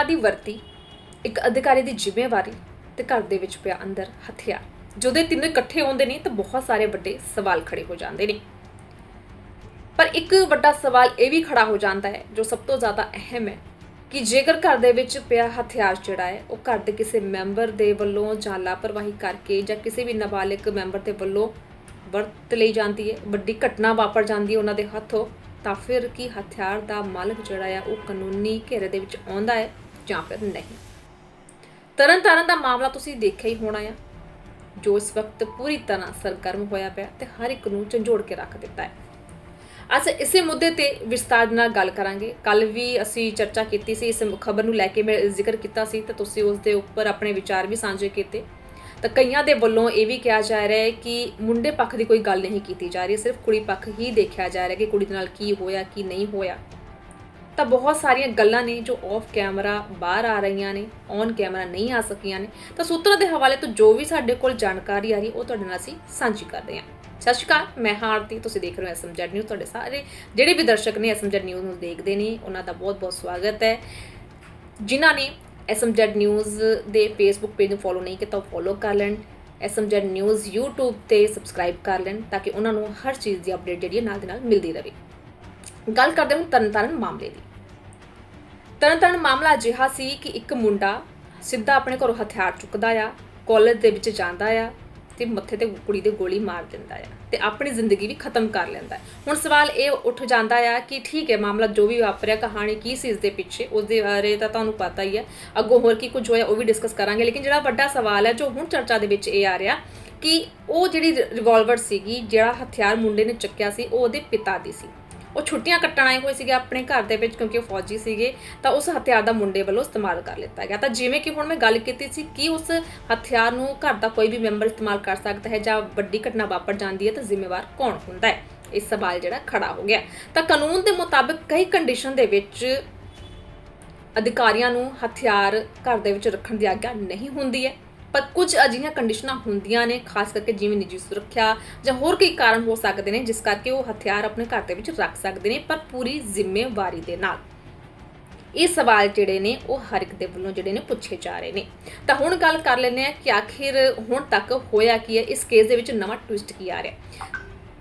ਪਿਤਾ ਦੀ ਵਰਤੀ ਇੱਕ ਅਧਿਕਾਰੀ ਦੀ ਜ਼ਿੰਮੇਵਾਰੀ ਤੇ ਘਰ ਦੇ ਵਿੱਚ ਪਿਆ ਅੰਦਰ ਹਥਿਆਰ। ਜਦੋਂ ਇਹ ਤਿੰਨੋਂ ਇਕੱਠੇ ਆਉਂਦੇ ਨੇ ਤਾਂ ਬਹੁਤ ਸਾਰੇ ਵੱਡੇ ਸਵਾਲ ਖੜੇ ਹੋ ਜਾਂਦੇ ਨੇ। ਪਰ ਇੱਕ ਵੱਡਾ ਸਵਾਲ ਇਹ ਵੀ ਖੜਾ ਹੋ ਜਾਂਦਾ ਹੈ, ਜੋ ਸਭ ਤੋਂ ਜ਼ਿਆਦਾ ਅਹਿਮ ਹੈ, ਕਿ ਜੇਕਰ ਘਰ ਦੇ ਵਿੱਚ ਪਿਆ ਹਥਿਆਰ ਜਿਹੜਾ ਹੈ, ਉਹ ਘਰ ਦੇ ਕਿਸੇ ਮੈਂਬਰ ਦੇ ਵੱਲੋਂ ਜਾਂ ਲਾਪਰਵਾਹੀ ਕਰਕੇ ਜਾਂ ਕਿਸੇ ਵੀ ਨਾਬਾਲਿਗ ਮੈਂਬਰ ਦੇ ਵੱਲੋਂ ਵਰਤ ਲਈ ਜਾਂਦੀ ਹੈ, ਵੱਡੀ ਘਟਨਾ ਵਾਪਰ ਜਾਂਦੀ ਹੈ ਉਹਨਾਂ ਦੇ ਹੱਥੋਂ, ਤਾਂ ਫਿਰ ਕੀ ਹਥਿਆਰ ਦਾ ਮਾਲਕ ਜਿਹੜਾ ਹੈ, ਉਹ ਕਾਨੂੰਨੀ ਘੇਰੇ ਦੇ ਵਿੱਚ ਆਉਂਦਾ ਹੈ? ਜਾਂ ਫਿਰ ਨਹੀਂ। ਤਰਨ ਤਾਰਨ ਦਾ ਮਾਮਲਾ ਤੁਸੀਂ ਦੇਖਿਆ ਹੀ ਹੋਣਾ ਆ। ਜੋ ਇਸ ਵਕਤ ਪੂਰੀ ਤਰ੍ਹਾਂ ਸਰਗਰਮ ਹੋਇਆ ਪਿਆ ਤੇ ਹਰ ਇੱਕ ਨੂੰ ਝੰਜੋੜ ਕੇ ਰੱਖ ਦਿੱਤਾ ਹੈ। ਅੱਜ ਇਸੇ ਮੁੱਦੇ ਤੇ ਵਿਸਤਾਰ ਨਾਲ ਗੱਲ ਕਰਾਂਗੇ। ਕੱਲ ਵੀ ਅਸੀਂ ਚਰਚਾ ਕੀਤੀ ਸੀ, ਇਸ ਖਬਰ ਨੂੰ ਲੈ ਕੇ ਮੈਂ ਜ਼ਿਕਰ ਕੀਤਾ ਸੀ ਤਾਂ ਤੁਸੀਂ ਉਸ ਦੇ ਉੱਪਰ ਆਪਣੇ ਵਿਚਾਰ ਵੀ ਸਾਂਝੇ ਕੀਤੇ। ਤਾਂ ਕਈਆਂ ਦੇ ਵੱਲੋਂ ਇਹ ਵੀ ਕਿਹਾ ਜਾ ਰਿਹਾ ਹੈ ਕਿ ਮੁੰਡੇ ਪੱਖ ਦੀ ਕੋਈ ਗੱਲ ਨਹੀਂ ਕੀਤੀ ਜਾ ਰਹੀ, ਸਿਰਫ ਕੁੜੀ ਪੱਖ ਹੀ ਦੇਖਿਆ ਜਾ ਰਿਹਾ ਕਿ ਕੁੜੀ ਦੇ ਨਾਲ ਕੀ ਹੋਇਆ, ਕੀ ਨਹੀਂ ਹੋਇਆ। ਤਾਂ ਬਹੁਤ ਸਾਰੀਆਂ ਗੱਲਾਂ ਨੇ ਜੋ ਆਫ ਕੈਮਰਾ ਬਾਹਰ ਆ ਰਹੀਆਂ ਨੇ ਔਨ ਕੈਮਰਾ ਨਹੀਂ ਆ ਸਕੀਆਂ ਨੇ। ਤਾਂ ਸੂਤਰਾਂ ਦੇ ਹਵਾਲੇ ਤੋਂ ਜੋ ਵੀ ਸਾਡੇ ਕੋਲ ਜਾਣਕਾਰੀ ਆ ਰਹੀ, ਉਹ ਤੁਹਾਡੇ ਨਾਲ ਅਸੀਂ ਸਾਂਝੀ ਕਰਦੇ ਹਾਂ। ਸਤਿ ਸ਼੍ਰੀ ਅਕਾਲ, ਮੈਂ ਹਾਂ ਆਰਤੀ, ਤੁਸੀਂ ਦੇਖ ਰਹੇ ਹੋ ਐਸਐਮਜੈਡ ਨਿਊਜ਼। ਤੁਹਾਡੇ ਸਾਰੇ ਜਿਹੜੇ ਵੀ ਦਰਸ਼ਕ ਨੇ ਐਸਐਮਜੈਡ ਨਿਊਜ਼ ਨੂੰ ਦੇਖਦੇ ਨੇ, ਉਹਨਾਂ ਦਾ ਬਹੁਤ-ਬਹੁਤ ਸਵਾਗਤ ਹੈ। ਜਿਨ੍ਹਾਂ ਨੇ ਐਸਐਮਜੈਡ ਨਿਊਜ਼ ਦੇ ਫੇਸਬੁੱਕ ਪੇਜ ਨੂੰ ਫੋਲੋ ਨਹੀਂ ਕੀਤਾ, ਉਹ ਫੋਲੋ ਕਰ ਲੈਣ। ਐਸਐਮਜੈਡ ਨਿਊਜ਼ YouTube ਤੇ ਸਬਸਕ੍ਰਾਈਬ ਕਰ ਲੈਣ, ਤਾਂ ਕਿ ਉਹਨਾਂ ਨੂੰ ਹਰ ਚੀਜ਼ ਦੀ ਅਪਡੇਟ ਜਿਹੜੀ ਹੈ ਨਾਲ ਦੇ ਨਾਲ ਮਿਲਦੀ ਰਹੇ। ਗੱਲ ਕਰਦੇ ਹਾਂ ਤਰਨਤਾਰਨ ਮਾਮਲੇ ਦੀ। ਤਰਨਤਾਰਨ ਮਾਮਲਾ ਅਜਿਹਾ ਸੀ ਕਿ ਇੱਕ ਮੁੰਡਾ ਸਿੱਧਾ ਆਪਣੇ ਘਰੋਂ ਹਥਿਆਰ ਚੁੱਕਦਾ ਆ, ਕਾਲਜ ਦੇ ਵਿੱਚ ਜਾਂਦਾ ਆ ਤੇ ਮੱਥੇ ਤੇ ਕੁੜੀ ਦੇ ਗੋਲੀ ਮਾਰ ਦਿੰਦਾ ਆ ਤੇ ਆਪਣੀ ਜ਼ਿੰਦਗੀ ਵੀ ਖਤਮ ਕਰ ਲੈਂਦਾ ਹੈ ਹੁਣ ਸਵਾਲ ਇਹ ਉੱਠ ਜਾਂਦਾ ਆ ਕਿ ਠੀਕ ਹੈ ਮਾਮਲਾ ਜੋ ਵੀ ਵਾਪਰਿਆ, ਕਹਾਣੀ ਕੀ ਸੀ ਇਸ ਦੇ ਪਿੱਛੇ ਉਸ ਦੇ ਬਾਰੇ ਤਾਂ ਤੁਹਾਨੂੰ ਪਤਾ ਹੀ ਹੈ ਅੱਗੋਂ ਹੋਰ ਕੀ ਕੁਝ ਹੋਇਆ ਉਹ ਵੀ ਡਿਸਕਸ ਕਰਾਂਗੇ, ਲੇਕਿਨ ਜਿਹੜਾ ਵੱਡਾ ਸਵਾਲ ਹੈ ਜੋ ਹੁਣ ਚਰਚਾ ਦੇ ਵਿੱਚ ਇਹ ਆ ਰਿਹਾ ਕਿ ਉਹ ਜਿਹੜੀ ਰਿਵਾਲਵਰ ਸੀਗੀ, ਜਿਹੜਾ ਹਥਿਆਰ ਮੁੰਡੇ ਨੇ ਚੱਕਿਆ ਸੀ, ਉਹ ਉਹਦੇ ਪਿਤਾ ਦੀ ਸੀ। ਉਹ ਛੁੱਟੀਆਂ ਕੱਟਣ ਆਏ ਹੋਏ ਸੀਗੇ ਆਪਣੇ ਘਰ ਦੇ ਵਿੱਚ ਕਿਉਂਕਿ ਉਹ ਫੌਜੀ ਸੀਗੇ, ਤਾਂ ਉਸ ਹਥਿਆਰ ਦਾ ਮੁੰਡੇ ਵੱਲੋਂ ਇਸਤੇਮਾਲ ਕਰ ਲਿੱਤਾ ਗਿਆ। ਤਾਂ ਜਿਵੇਂ ਕਿ ਹੁਣ ਮੈਂ ਗੱਲ ਕੀਤੀ ਸੀ ਕਿ ਉਸ ਹਥਿਆਰ ਨੂੰ ਘਰ ਦਾ ਕੋਈ ਵੀ ਮੈਂਬਰ ਇਸਤੇਮਾਲ ਕਰ ਸਕਦਾ ਹੈ ਜਾਂ ਵੱਡੀ ਘਟਨਾ ਵਾਪਰ ਜਾਂਦੀ ਹੈ ਤਾਂ ਜ਼ਿੰਮੇਵਾਰ ਕੌਣ ਹੁੰਦਾ ਹੈ? ਇਸ ਸਵਾਲ ਜਿਹੜਾ ਖੜਾ ਹੋ ਗਿਆ। ਤਾਂ ਕਾਨੂੰਨ ਦੇ ਮੁਤਾਬਕ ਕਈ ਕੰਡੀਸ਼ਨ ਦੇ ਵਿੱਚ ਅਧਿਕਾਰੀਆਂ ਨੂੰ ਹਥਿਆਰ ਘਰ ਦੇ ਵਿੱਚ ਰੱਖਣ ਦੀ ਆਗਿਆ ਨਹੀਂ ਹੁੰਦੀ ਹੈ। ਪਰ ਕੁਝ ਅਜਿਹੀਆਂ ਕੰਡੀਸ਼ਨਾਂ ਹੁੰਦੀਆਂ ਨੇ, ਖਾਸ ਕਰਕੇ ਜਿਵੇਂ ਨਿੱਜੀ ਸੁਰੱਖਿਆ ਜਾਂ ਹੋਰ ਕਈ ਕਾਰਨ ਹੋ ਸਕਦੇ ਨੇ, ਜਿਸ ਕਰਕੇ ਉਹ ਹਥਿਆਰ ਆਪਣੇ ਘਰ ਦੇ ਵਿੱਚ ਰੱਖ ਸਕਦੇ ਨੇ, ਪਰ ਪੂਰੀ ਜ਼ਿੰਮੇਵਾਰੀ ਦੇ ਨਾਲ। ਇਹ ਸਵਾਲ ਜਿਹੜੇ ਨੇ, ਉਹ ਹਰ ਇੱਕ ਦੇ ਵੱਲੋਂ ਜਿਹੜੇ ਨੇ ਪੁੱਛੇ ਜਾ ਰਹੇ ਨੇ। ਤਾਂ ਹੁਣ ਗੱਲ ਕਰ ਲੈਂਦੇ ਆ ਕਿ ਆਖਿਰ ਹੁਣ ਤੱਕ ਹੋਇਆ ਕੀ ਹੈ, ਇਸ ਕੇਸ ਦੇ ਵਿੱਚ ਨਵਾਂ ਟਵਿਸਟ ਕੀ ਆ ਰਿਹਾ।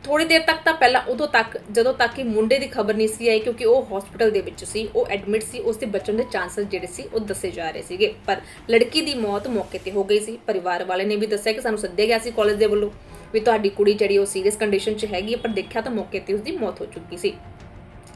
ਥੋੜੀ ਦੇਰ ਤੱਕ ਤਾਂ ਪਹਿਲਾਂ ਉਦੋਂ ਤੱਕ, ਜਦੋਂ ਤੱਕ ਕਿ ਮੁੰਡੇ ਦੀ ਖਬਰ ਨਹੀਂ ਸੀ ਆਈ, ਕਿਉਂਕਿ ਉਹ ਹਸਪੀਟਲ ਦੇ ਵਿੱਚ ਸੀ, ਉਹ ਐਡਮਿਟ ਸੀ ਉਸ ਦੇ ਬਚਣ ਦੇ ਚਾਂਸਸ ਜਿਹੜੇ ਸੀ, ਉਹ ਦੱਸੇ ਜਾ ਰਹੇ ਸੀਗੇ। ਪਰ ਲੜਕੀ ਦੀ ਮੌਤ ਮੌਕੇ ਤੇ ਹੋ ਗਈ ਸੀ। ਪਰਿਵਾਰ ਵਾਲੇ ਨੇ ਵੀ ਦੱਸਿਆ ਕਿ ਸਾਨੂੰ ਸੱਦਿਆ ਗਿਆ ਸੀ ਕਾਲਜ ਦੇ ਵੱਲੋਂ ਵੀ ਤੁਹਾਡੀ ਕੁੜੀ ਜਿਹੜੀ ਉਹ ਸੀਰੀਅਸ ਕੰਡੀਸ਼ਨ 'ਚ ਹੈਗੀ ਪਰ ਦੇਖਿਆ ਤਾਂ ਮੌਕੇ ਤੇ ਉਸ ਦੀ ਮੌਤ ਹੋ ਚੁੱਕੀ ਸੀ।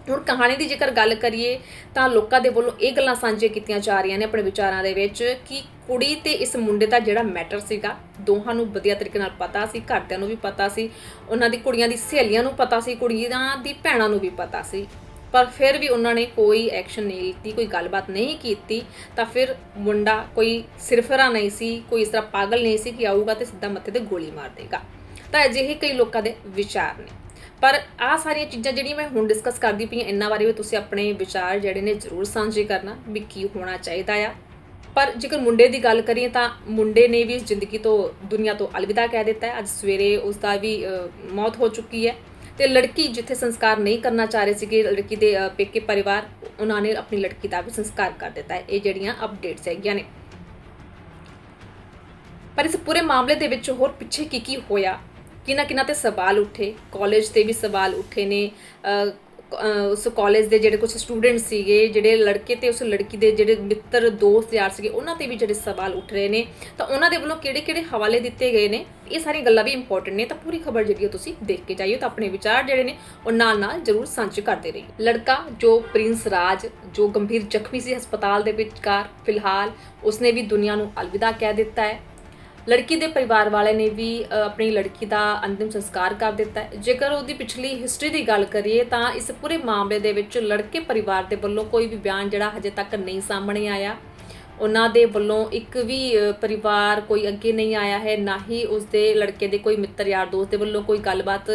ਹੁਣ ਕਹਾਣੀ ਦੀ ਜੇਕਰ ਗੱਲ ਕਰੀਏ ਤਾਂ ਲੋਕਾਂ ਦੇ ਵੱਲੋਂ ਇਹ ਗੱਲਾਂ ਸਾਂਝੀਆਂ ਕੀਤੀਆਂ ਜਾ ਰਹੀਆਂ ਨੇ ਆਪਣੇ ਵਿਚਾਰਾਂ ਦੇ ਵਿੱਚ ਕਿ ਕੁੜੀ ਤੇ ਇਸ ਮੁੰਡੇ ਦਾ ਜਿਹੜਾ ਮੈਟਰ ਸੀਗਾ, ਦੋਹਾਂ ਨੂੰ ਵਧੀਆ ਤਰੀਕੇ ਨਾਲ ਪਤਾ ਸੀ, ਘਰਦਿਆਂ ਨੂੰ ਵੀ ਪਤਾ ਸੀ, ਉਹਨਾਂ ਦੀ ਕੁੜੀਆਂ ਦੀ ਸਹੇਲੀਆਂ ਨੂੰ ਪਤਾ ਸੀ, ਕੁੜੀਆਂ ਦੀ ਭੈਣਾਂ ਨੂੰ ਵੀ ਪਤਾ ਸੀ। ਪਰ ਫਿਰ ਵੀ ਉਹਨਾਂ ਨੇ ਕੋਈ ਐਕਸ਼ਨ ਨਹੀਂ ਲਿੱਤੀ, ਕੋਈ ਗੱਲਬਾਤ ਨਹੀਂ ਕੀਤੀ, ਤਾਂ ਫਿਰ ਮੁੰਡਾ ਕੋਈ ਸਿਰਫਰਾ ਨਹੀਂ ਸੀ, ਕੋਈ ਇਸ ਤਰ੍ਹਾਂ ਪਾਗਲ ਨਹੀਂ ਸੀ ਕਿ ਆਊਗਾ ਤੇ ਸਿੱਧਾ ਮੱਥੇ ਤੇ ਗੋਲੀ ਮਾਰ ਦੇਗਾ। ਤਾਂ ਅਜਿਹੇ ਕਈ ਲੋਕਾਂ ਦੇ ਵਿਚਾਰ ਨੇ। ਪਰ ਆ ਸਾਰੀਆਂ ਚੀਜ਼ਾਂ ਜਿਹੜੀਆਂ ਮੈਂ ਹੁਣ ਡਿਸਕਸ ਕਰਦੀ ਪਈ ਹਾਂ ਇਹਨਾਂ ਬਾਰੇ ਵੀ ਤੁਸੀਂ ਆਪਣੇ ਵਿਚਾਰ ਜਿਹੜੇ ਨੇ ਜ਼ਰੂਰ ਸਾਂਝੇ ਕਰਨਾ ਵੀ ਕੀ ਹੋਣਾ ਚਾਹੀਦਾ ਆ। ਪਰ ਜੇਕਰ ਮੁੰਡੇ ਦੀ ਗੱਲ ਕਰੀਏ ਤਾਂ ਮੁੰਡੇ ਨੇ ਵੀ ਇਸ ਜ਼ਿੰਦਗੀ ਤੋਂ, ਦੁਨੀਆ ਤੋਂ ਅਲਵਿਦਾ ਕਹਿ ਦਿੱਤਾ ਹੈ। ਅੱਜ ਸਵੇਰੇ ਉਸ ਦਾ ਵੀ ਮੌਤ ਹੋ ਚੁੱਕੀ ਹੈ ਤੇ ਲੜਕੀ ਜਿੱਥੇ ਸੰਸਕਾਰ ਨਹੀਂ ਕਰਨਾ ਚਾਹ ਰਹੇ ਸੀਗੇ, ਲੜਕੀ ਦੇ ਪੇਕੇ ਪਰਿਵਾਰ, ਉਹਨਾਂ ਨੇ ਆਪਣੀ ਲੜਕੀ ਦਾ ਵੀ ਸੰਸਕਾਰ ਕਰ ਦਿੱਤਾ ਹੈ। ਇਹ ਜਿਹੜੀਆਂ ਅਪਡੇਟਸ ਹੈਗੀਆਂ ਨੇ। ਪਰ ਇਸ ਪੂਰੇ ਮਾਮਲੇ ਦੇ ਵਿੱਚ ਹੋਰ ਪਿੱਛੇ ਕੀ ਕੀ ਹੋਇਆ? ਕਿਨਾਂ ਕਿਨਾਂ ਤੇ ਸਵਾਲ ਉੱਠੇ ਕਾਲਜ ਤੇ ਵੀ ਸਵਾਲ ਉੱਠੇ ਨੇ ਉਸ ਕਾਲਜ ਦੇ ਜਿਹੜੇ ਕੁਝ ਸਟੂਡੈਂਟ ਸੀਗੇ, ਜਿਹੜੇ ਲੜਕੇ ਤੇ ਉਸ ਲੜਕੀ ਦੇ ਜਿਹੜੇ ਮਿੱਤਰ, ਦੋਸਤ, ਯਾਰ ਸੀਗੇ, ਉਹਨਾਂ ਤੇ ਵੀ ਜਿਹੜੇ ਸਵਾਲ ਉੱਠ ਰਹੇ ਨੇ। ਤਾਂ ਉਹਨਾਂ ਦੇ ਵੱਲੋਂ ਕਿਹੜੇ ਕਿਹੜੇ ਹਵਾਲੇ ਦਿੱਤੇ ਗਏ ਨੇ? ਇਹ ਸਾਰੀਆਂ ਗੱਲਾਂ ਵੀ ਇੰਪੋਰਟੈਂਟ ਨੇ। ਤਾਂ ਪੂਰੀ ਖਬਰ ਜਿਹੜੀ ਉਹ ਤੁਸੀਂ ਦੇਖ ਕੇ ਜਾਈਓ। ਤਾਂ ਆਪਣੇ ਵਿਚਾਰ ਜਿਹੜੇ ਨੇ, ਉਹ ਨਾਲ ਨਾਲ ਜ਼ਰੂਰ ਸਾਂਝੇ ਕਰਦੇ ਰਹੀ ਲੜਕਾ ਜੋ ਪ੍ਰਿੰਸ ਰਾਜ, ਜੋ ਗੰਭੀਰ ਜ਼ਖਮੀ ਸੀ ਹਸਪਤਾਲ ਦੇ ਵਿਚਕਾਰ, ਫਿਲਹਾਲ ਉਸਨੇ ਵੀ ਦੁਨੀਆ ਨੂੰ ਅਲਵਿਦਾ ਕਹਿ ਦਿੱਤਾ ਹੈ। ਲੜਕੀ ਦੇ ਪਰਿਵਾਰ ਵਾਲੇ ਨੇ ਵੀ ਆਪਣੀ ਲੜਕੀ ਦਾ ਅੰਤਿਮ ਸੰਸਕਾਰ ਕਰ ਦਿੱਤਾ ਜੇਕਰ ਉਹਦੀ ਪਿਛਲੀ ਹਿਸਟਰੀ ਦੀ ਗੱਲ ਕਰੀਏ ਤਾਂ ਇਸ ਪੂਰੇ ਮਾਮਲੇ ਦੇ ਵਿੱਚ ਲੜਕੇ ਪਰਿਵਾਰ ਦੇ ਵੱਲੋਂ ਕੋਈ ਵੀ ਬਿਆਨ ਜਿਹੜਾ ਹਜੇ ਤੱਕ ਨਹੀਂ ਸਾਹਮਣੇ ਆਇਆ। ਉਹਨਾਂ ਦੇ ਵੱਲੋਂ ਇੱਕ ਵੀ ਪਰਿਵਾਰ ਕੋਈ ਅੱਗੇ ਨਹੀਂ ਆਇਆ ਹੈ, ਨਾ ਹੀ ਉਸ ਦੇ ਲੜਕੇ ਦੇ ਕੋਈ ਮਿੱਤਰ ਯਾਰ ਦੋਸਤ ਦੇ ਵੱਲੋਂ ਕੋਈ ਗੱਲਬਾਤ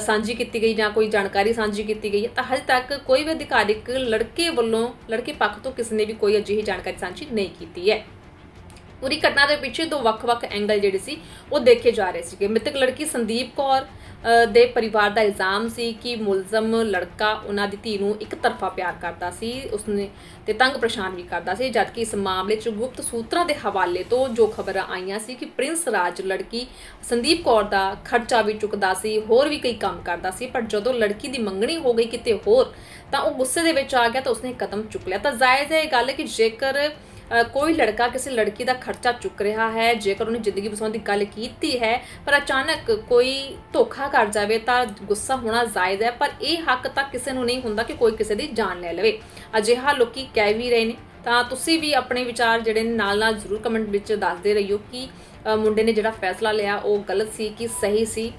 ਸਾਂਝੀ ਕੀਤੀ ਗਈ ਜਾਂ ਕੋਈ ਜਾਣਕਾਰੀ ਸਾਂਝੀ ਕੀਤੀ ਗਈ ਹੈ। ਤਾਂ ਹਜੇ ਤੱਕ ਕੋਈ ਵੀ ਅਧਿਕਾਰਿਕ ਲੜਕੇ ਵੱਲੋਂ, ਲੜਕੇ ਪੱਖ ਤੋਂ ਕਿਸੇ ਨੇ ਵੀ ਕੋਈ ਅਜਿਹੀ ਜਾਣਕਾਰੀ ਸਾਂਝੀ ਨਹੀਂ ਕੀਤੀ ਹੈ। ਪੂਰੀ ਘਟਨਾ ਦੇ ਪਿੱਛੇ ਦੋ ਵੱਖ-ਵੱਖ ਐਂਗਲ ਜਿਹੜੇ ਸੀ, ਉਹ ਦੇਖੇ ਜਾ ਰਹੇ ਸੀਗੇ। ਮ੍ਰਿਤਕ ਲੜਕੀ ਸੰਦੀਪ ਕੌਰ ਦੇ ਪਰਿਵਾਰ ਦਾ ਇਲਜ਼ਾਮ ਸੀ ਕਿ ਮੁਲਜ਼ਮ ਲੜਕਾ ਉਹਨਾਂ ਦੀ ਧੀ ਨੂੰ ਇੱਕ ਤਰਫਾ ਪਿਆਰ ਕਰਦਾ ਸੀ, ਉਸਨੇ ਤੇ ਤੰਗ ਪਰੇਸ਼ਾਨ ਵੀ ਕਰਦਾ ਸੀ, ਜਦਕਿ ਇਸ ਮਾਮਲੇ 'ਚ ਗੁਪਤ ਸੂਤਰਾਂ ਦੇ ਹਵਾਲੇ ਤੋਂ ਜੋ ਖਬਰਾਂ ਆਈਆਂ ਸੀ ਕਿ ਪ੍ਰਿੰਸ ਰਾਜ ਲੜਕੀ ਸੰਦੀਪ ਕੌਰ ਦਾ ਖਰਚਾ ਵੀ ਚੁੱਕਦਾ ਸੀ, ਹੋਰ ਵੀ ਕਈ ਕੰਮ ਕਰਦਾ ਸੀ, ਪਰ ਜਦੋਂ ਲੜਕੀ ਦੀ ਮੰਗਣੀ ਹੋ ਗਈ ਕਿਤੇ ਹੋਰ, ਤਾਂ ਉਹ ਗੁੱਸੇ ਦੇ ਵਿੱਚ ਆ ਗਿਆ ਤਾਂ ਉਸਨੇ ਕਦਮ ਚੁੱਕ ਲਿਆ। ਤਾਂ ਜ਼ਾਇਜ਼ ਹੈ ਇਹ ਗੱਲ ਕਿ ਜੇਕਰ ਕੋਈ ਲੜਕਾ ਕਿਸੇ ਲੜਕੀ ਦਾ ਖਰਚਾ ਚੁੱਕ ਰਿਹਾ ਹੈ, ਜੇਕਰ ਉਹਨੇ ਜ਼ਿੰਦਗੀ ਬਸਾਉਣ ਦੀ ਗੱਲ ਕੀਤੀ ਹੈ, ਪਰ ਅਚਾਨਕ ਕੋਈ ਧੋਖਾ ਕਰ ਜਾਵੇ ਤਾਂ ਗੁੱਸਾ ਹੋਣਾ ਜਾਇਜ਼ ਹੈ, ਪਰ ਇਹ ਹੱਕ ਤਾਂ ਕਿਸੇ ਨੂੰ ਨਹੀਂ ਹੁੰਦਾ ਕਿ ਕੋਈ ਕਿਸੇ ਦੀ ਜਾਨ ਲੈ ਲਵੇ। ਅਜਿਹਾ ਲੋਕੀ ਕਹਿ ਵੀ ਰਹੇ ਨੇ। ਤਾਂ ਤੁਸੀਂ ਵੀ ਆਪਣੇ ਵਿਚਾਰ ਜਿਹੜੇ ਨੇ ਨਾਲ ਨਾਲ ਜ਼ਰੂਰ ਕਮੈਂਟ ਵਿੱਚ ਦੱਸਦੇ ਰਹੀਓ ਕਿ ਮੁੰਡੇ ਨੇ ਜਿਹੜਾ ਫੈਸਲਾ ਲਿਆ ਉਹ ਗਲਤ ਸੀ ਕਿ ਸਹੀ ਸੀ।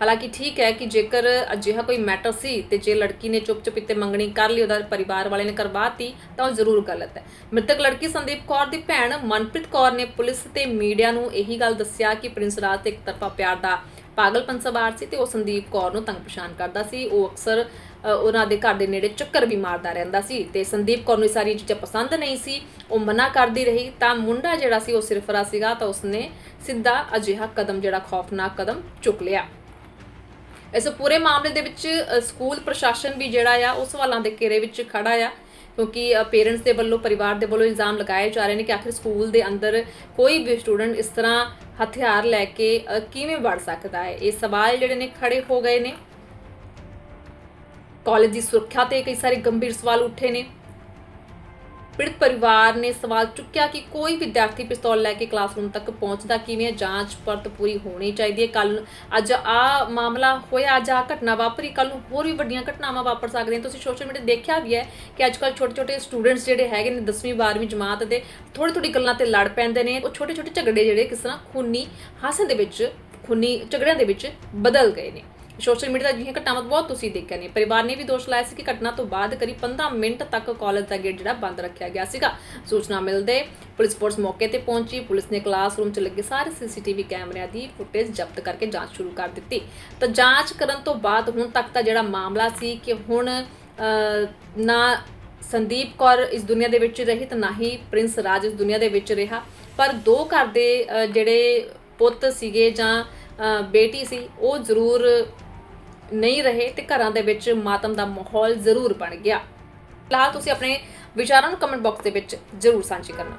ਹਾਲਾਂਕਿ ਠੀਕ ਹੈ ਕਿ ਜੇਕਰ ਅਜਿਹਾ ਕੋਈ ਮੈਟਰ ਸੀ ਤੇ ਜੇ ਲੜਕੀ ਨੇ ਚੁੱਪ ਚੁਪੀਤੇ ਮੰਗਣੀ ਕਰ ਲਈ, ਉਹਦਾ ਪਰਿਵਾਰ ਵਾਲੇ ਨੇ ਕਰਵਾਤੀ, ਤਾਂ ਉਹ ਜ਼ਰੂਰ ਗਲਤ ਹੈ। ਮ੍ਰਿਤਕ ਲੜਕੀ ਸੰਦੀਪ ਕੌਰ ਦੀ ਭੈਣ ਮਨਪ੍ਰੀਤ ਕੌਰ ਨੇ ਪੁਲਿਸ ਤੇ ਮੀਡੀਆ ਨੂੰ ਇਹੀ ਗੱਲ ਦੱਸਿਆ ਕਿ ਪ੍ਰਿੰਸ ਰਾਜ ਤੇ ਇੱਕ ਤਰਫਾ ਪਿਆਰ ਦਾ ਪਾਗਲਪਨ ਸਵਾਰ ਸੀ ਤੇ ਉਹ ਸੰਦੀਪ ਕੌਰ ਨੂੰ ਤੰਗ ਪਛਾਣ ਕਰਦਾ ਸੀ। ਉਹ ਅਕਸਰ ਉਹਨਾਂ ਦੇ ਘਰ ਦੇ ਨੇੜੇ ਚੱਕਰ ਵੀ ਮਾਰਦਾ ਰਹਿੰਦਾ ਸੀ ਤੇ ਸੰਦੀਪ ਕੌਰ ਨੂੰ ਇਹ ਸਾਰੀਆਂ ਚੀਜ਼ਾਂ ਪਸੰਦ ਨਹੀਂ ਸੀ। ਉਹ ਮਨਾ ਕਰਦੀ ਰਹੀ, ਤਾਂ ਮੁੰਡਾ ਜਿਹੜਾ ਸੀ ਉਹ ਸਿਰਫਰਾ ਸੀਗਾ, ਤਾਂ ਉਸਨੇ ਸਿੱਧਾ ਅਜਿਹਾ ਕਦਮ, ਜਿਹੜਾ ਖੌਫਨਾਕ ਕਦਮ ਚੁੱਕ ਲਿਆ। ਇਸ ਪੂਰੇ ਮਾਮਲੇ ਦੇ ਵਿੱਚ ਸਕੂਲ ਪ੍ਰਸ਼ਾਸਨ ਵੀ ਜਿਹੜਾ ਆ, ਉਹ ਸਵਾਲਾਂ ਦੇ ਘੇਰੇ ਵਿੱਚ ਖੜਾ ਆ। ਕਿਉਂਕਿ ਪੇਰੈਂਟਸ ਦੇ ਵੱਲੋਂ, ਪਰਿਵਾਰ ਦੇ ਵੱਲੋਂ ਇਲਜ਼ਾਮ ਲਗਾਏ ਜਾ ਰਹੇ ਨੇ ਕਿ ਆਖਿਰ ਸਕੂਲ ਦੇ ਅੰਦਰ ਕੋਈ ਵੀ ਸਟੂਡੈਂਟ ਇਸ ਤਰ੍ਹਾਂ ਹਥਿਆਰ ਲੈ ਕੇ ਕਿਵੇਂ ਵੜ ਸਕਦਾ ਹੈ? ਇਹ ਸਵਾਲ ਜਿਹੜੇ ਨੇ ਖੜੇ ਹੋ ਗਏ ਨੇ। ਕਾਲਜ ਦੀ ਸੁਰੱਖਿਆ ਤੇ ਕਈ ਸਾਰੇ ਗੰਭੀਰ ਸਵਾਲ ਉੱਠੇ ਨੇ। ਪੀੜਤ ਪਰਿਵਾਰ ਨੇ ਸਵਾਲ ਚੁੱਕਿਆ ਕਿ ਕੋਈ ਵਿਦਿਆਰਥੀ ਪਿਸਤੌਲ ਲੈ ਕੇ ਕਲਾਸਰੂਮ ਤੱਕ ਪਹੁੰਚਦਾ ਕਿਵੇਂ ਹੈ ਜਾਂਚ ਪਰਤ ਪੂਰੀ ਹੋਣੀ ਚਾਹੀਦੀ ਹੈ। ਕੱਲ ਅੱਜ ਆ ਮਾਮਲਾ ਹੋਇਆ, ਅੱਜ ਆ ਘਟਨਾ ਵਾਪਰੀ। ਕੱਲ ਨੂੰ ਹੋਰ ਵੀ ਵੱਡੀਆਂ ਘਟਨਾਵਾਂ ਵਾਪਰ ਸਕਦੀਆਂ। ਤੁਸੀਂ ਸੋਸ਼ਲ ਮੀਡੀਆ ਦੇਖਿਆ ਵੀ ਹੈ ਕਿ ਅੱਜ ਕੱਲ ਛੋਟੇ ਛੋਟੇ ਸਟੂਡੈਂਟਸ ਜਿਹੜੇ ਹੈਗੇ ਨੇ 10ਵੀਂ 12ਵੀਂ ਜਮਾਤ ਦੇ ਥੋੜੀ ਥੋੜੀ ਗੱਲਾਂ ਤੇ ਲੜ ਪੈਂਦੇ ਨੇ। ਉਹ ਛੋਟੇ ਛੋਟੇ ਝਗੜੇ ਜਿਹੜੇ ਕਿਸ ਤਰ੍ਹਾਂ ਖੂਨੀ ਹਾਸੇ ਦੇ ਵਿੱਚ, ਖੂਨੀ ਝਗੜਿਆਂ ਦੇ ਵਿੱਚ ਬਦਲ ਗਏ ਨੇ। ਸੋਸ਼ਲ ਮੀਡੀਆ ਦੀਆਂ ਘਟਨਾਵਾਂ ਬਹੁਤ ਤੁਸੀਂ ਦੇਖਿਆ ਨੇ। ਪਰਿਵਾਰ ਨੇ ਵੀ ਦੋਸ਼ ਲਾਇਆ ਸੀ ਕਿ ਘਟਨਾ ਤੋਂ ਬਾਅਦ ਕਰੀਬ 15 ਮਿੰਟ ਤੱਕ ਕਾਲਜ ਦਾ ਗੇਟ ਜਿਹੜਾ ਬੰਦ ਰੱਖਿਆ ਗਿਆ ਸੀਗਾ। ਸੂਚਨਾ ਮਿਲਦੇ ਪੁਲਿਸ ਫੋਰਸ ਮੌਕੇ ਤੇ ਪਹੁੰਚੀ। ਪੁਲਿਸ ਨੇ ਕਲਾਸਰੂਮ 'ਚ ਲੱਗੇ ਸਾਰੇ ਸੀਸੀਟੀਵੀ ਕੈਮਰਿਆਂ ਦੀ ਫੁਟੇਜ ਜ਼ਬਤ ਕਰਕੇ ਜਾਂਚ ਸ਼ੁਰੂ ਕਰ ਦਿੱਤੀ। ਤਾਂ ਜਾਂਚ ਕਰਨ ਤੋਂ ਬਾਅਦ ਹੁਣ ਤੱਕ ਦਾ ਜਿਹੜਾ ਮਾਮਲਾ ਸੀ ਕਿ ਹੁਣ ਨਾ ਸੰਦੀਪ ਕੌਰ ਇਸ ਦੁਨੀਆ ਦੇ ਵਿੱਚ ਰਹੀ ਤਾਂ ਨਾ ਹੀ ਪ੍ਰਿੰਸ ਰਾਜ ਇਸ ਦੁਨੀਆ ਦੇ ਵਿੱਚ ਰਿਹਾ। ਪਰ ਦੋ ਘਰ ਦੇ ਜਿਹੜੇ ਪੁੱਤ ਸੀਗੇ ਜਾਂ ਬੇਟੀ ਸੀ, ਉਹ ਜ਼ਰੂਰ ਨਹੀਂ ਰਹੇ ਤੇ ਘਰਾਂ ਦੇ ਵਿੱਚ ਮਾਤਮ ਦਾ ਮਾਹੌਲ ਜ਼ਰੂਰ ਬਣ ਗਿਆ। ਫਿਲਹਾਲ ਤੁਸੀਂ ਆਪਣੇ ਵਿਚਾਰਾਂ ਨੂੰ ਕਮੈਂਟ ਬਾਕਸ ਦੇ ਵਿੱਚ ਜ਼ਰੂਰ ਸਾਂਝੇ ਕਰਨਾ।